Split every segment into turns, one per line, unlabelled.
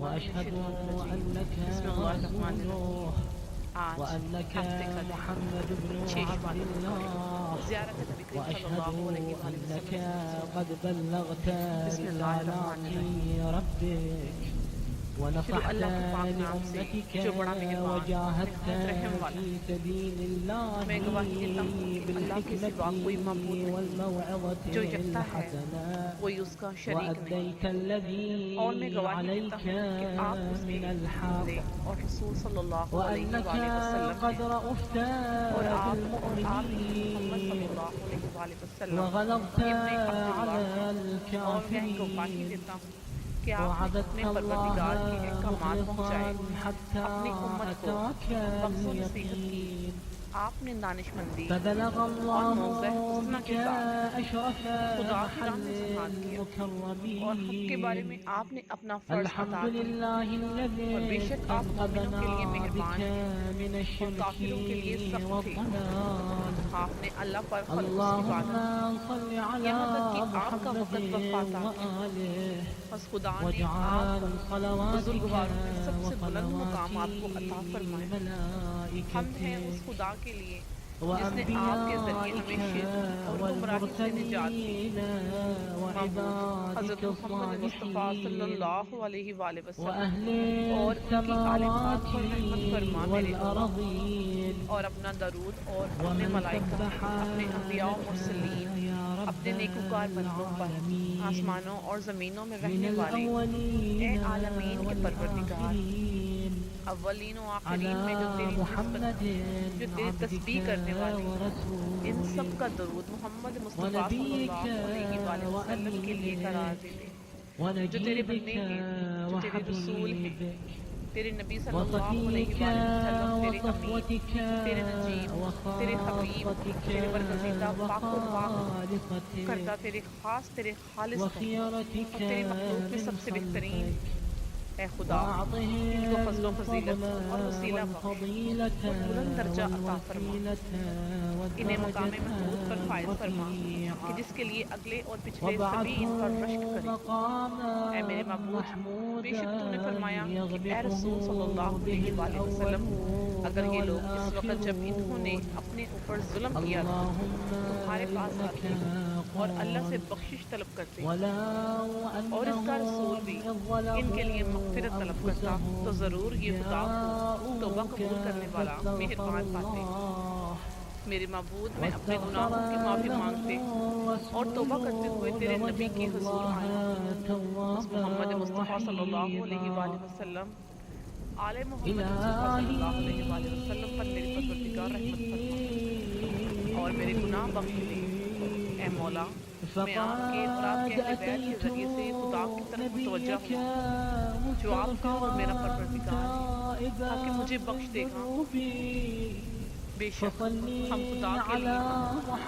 وأشهد أنك وأنك محمد بن عبد الله. وأشهد أنك قد بلغت رسالات ربك. ونصحت لأمتك وجاهدت في سبيل الله
نہیں۔
والموعظة الحسنة وأديت الذي عليك من الحق۔ وأنك قد رأفت بالمؤمنين وغلظت على الكافرين
کہ آپ اپنے پروردگار
الله
احکامات پہنچائے اپنی امت کو بخش و نصیحت کی آپ نے دانش مندی
الله
موضع حسنى
بك
کے ساتھ خدا کی راہ میں جہاد کیا۔ اور حق کے بارے میں آپ نے اپنا فرض ادا کیا۔ اور بے شک آپ مومنوں کے لیے مہربان ہیں۔ اور کافروں کے لیے سخت تھے۔ آپ نے اللہ پر خلق کی
على
یہاں تک کہ آپ کا وقت بس خدا نے آپ
صلواتك
بزرگواروں میں سب سے بلند مقام آپ کو عطا فرمائے۔ حمد ہے اس خدا کے لیے۔ جس نے آپ کے ذریعے ہمیں شرک اور گمراہی سے نجات دی
والمرسلين
حضرت
وعبادك
محمد مصطفیٰ صلی
الصالحين
اللہ علیہ وآلہ وسلم
وأهل
اور ان کی آل
السماوات
پاک پر رحمت فرما میرے اللہ
والأرضين
اور اپنا درود اور اپنے ملائکہ اپنے انبیاء و مرسلین
يا رب
اپنے نیکوکار بندوں پر آسمانوں اور زمینوں میں رہنے والے اے عالمین کے پروردگار۔ اولین و آخرین میں جو تیری
محمد
جو تیری تسبیح کرنے والے ان سب کا درود محمد مصطفیٰ صلی اللہ علیہ وآلہ وسلم کے لیے قرار دے دے جو تیرے بندے ہیں جو تیرے رسول ہیں تیرے نبی صلی اللہ علیہ وآلہ وسلم تیرے
وصفوتك
تیرے نجیب تیرے حبیب تیرے برگزیدہ پاک و پاک کردہ تیرے خاص تیرے خالص ہیں اور تیری مخلوق میں سب سے بہترین اے خدا ان کو فضل و فضیلت اور وسیلہ بخش اور بلند درجہ عطا فرما انہیں مقام محمود پر فائز فرما کہ جس کے لیے اگلے اور پچھلے سبھی ان پر رشک کریں اے میرے معبود بے شک تو نے فرمایا کہ اے رسول صلی اللہ علیہ وآلہ وسلم اگر یہ لوگ اس وقت جب انہوں نے اپنے اوپر ظلم کیا تھا تمہارے پاس آتے
إنك
اور اللہ سے بخشش طلب کرتے
ولو
اور اس کا رسول بھی ان کے لیے مغفرت طلب کرتا تو ضرور یہ خدا توبہ قبول کرنے والا مہربان پاتے میرے معبود میں اپنے گناہوں کی معافی مانگتے اور توبہ کرتے ہوئے تیرے نبی کی حضور آئے۔ محمد مصطفیٰ صلی اللہ علیہ وآلہ وسلم آل محمد صلی اللہ علیہ وآلہ وسلم پر پروردگار رحمت فرما اور میرے گناہ بخش دے۔ اے مولا، میں آپ کے اور آپ کے اہل بیت کے ذریعے سے خدا کی طرف متوجہ ہوں، جو آپ کا اور میرا پروردگار ہے، تاکہ مجھے بخش دے۔ گا بے شک، ہم خدا کے لیے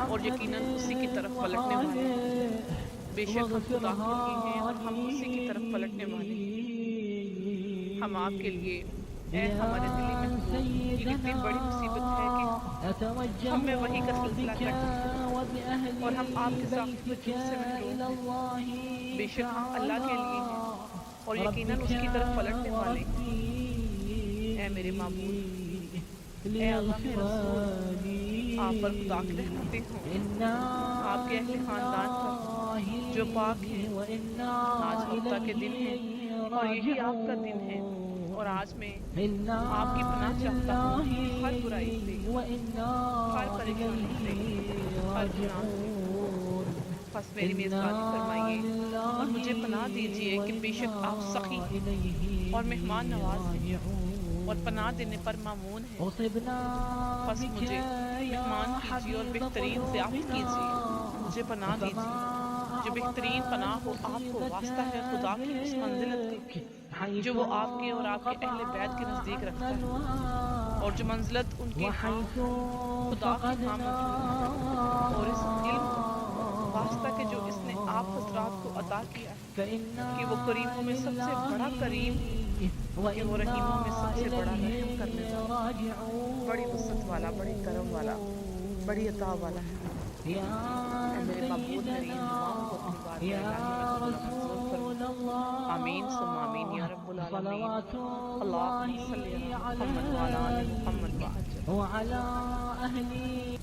اور یقیناً اسی کی طرف پلٹنے والے ہیں۔ بے شک، ہم خدا کے لیے ہیں اور ہم اسی کی طرف پلٹنے والے ہیں۔ ہم آپ کے لیے اے ہمارے دلی میں یہ کتنی بڑی مصیبت ہے کہ ہم میں وہی کا سلسلہ ہیں اور ہم آپ کے ساتھ سے محروم ہیں۔ بے شک ہم اللہ کے لیے ہیں اور یقیناً اس کی طرف پلٹنے والے ہیں۔ اے میرے معبود اے اللہ کے رسول آپ پر خدا کی رحمتیں ہوں۔ آپ کے اہل خاندان پر جو پاک ہیں۔ آج ہفتہ کے دن ہیں۔ اور یہی آپ کا دن ہے۔ اور آج میں آپ کی پناہ چاہتا ہوں۔ ہر برائی سے۔ ہر پریشانی سے۔ ہر گناہ سے۔ بس میری میزبانی فرمائیے۔ اور مجھے پناہ دیجیے کہ بے شک آپ سخی اور مہمان نواز ہیں۔ اور پناہ دینے پر معمون ہیں۔ بس مجھے مہمان کیجیے اور بہترین ضیافت کیجیے۔ مجھے پناہ دیجیے۔ جو بہترین پناہ ہو آپ کو واسطہ ہے خدا کی اس منزلت کی جو وہ آپ کے اور آپ کے اہل بیت کے نزدیک رکھتا ہے۔ اور جو منزلت ان کے ہاں خدا کے ہاں اور اس علم واسطہ کہ جو اس نے آپ حضرات کو عطا کیا ہے کہ وہ کریموں میں سب سے بڑا کریم کہ وہ رحیموں میں سب سے بڑا رحم کرنے والا بڑی وسط والا بڑی کرم والا بڑی عطا والا ہے۔ يا رسول الله.
آمين. ثم آمين. يا رب
العالمين.
اللهم صل على محمد وعلى آل محمد.
وعلى أهلي.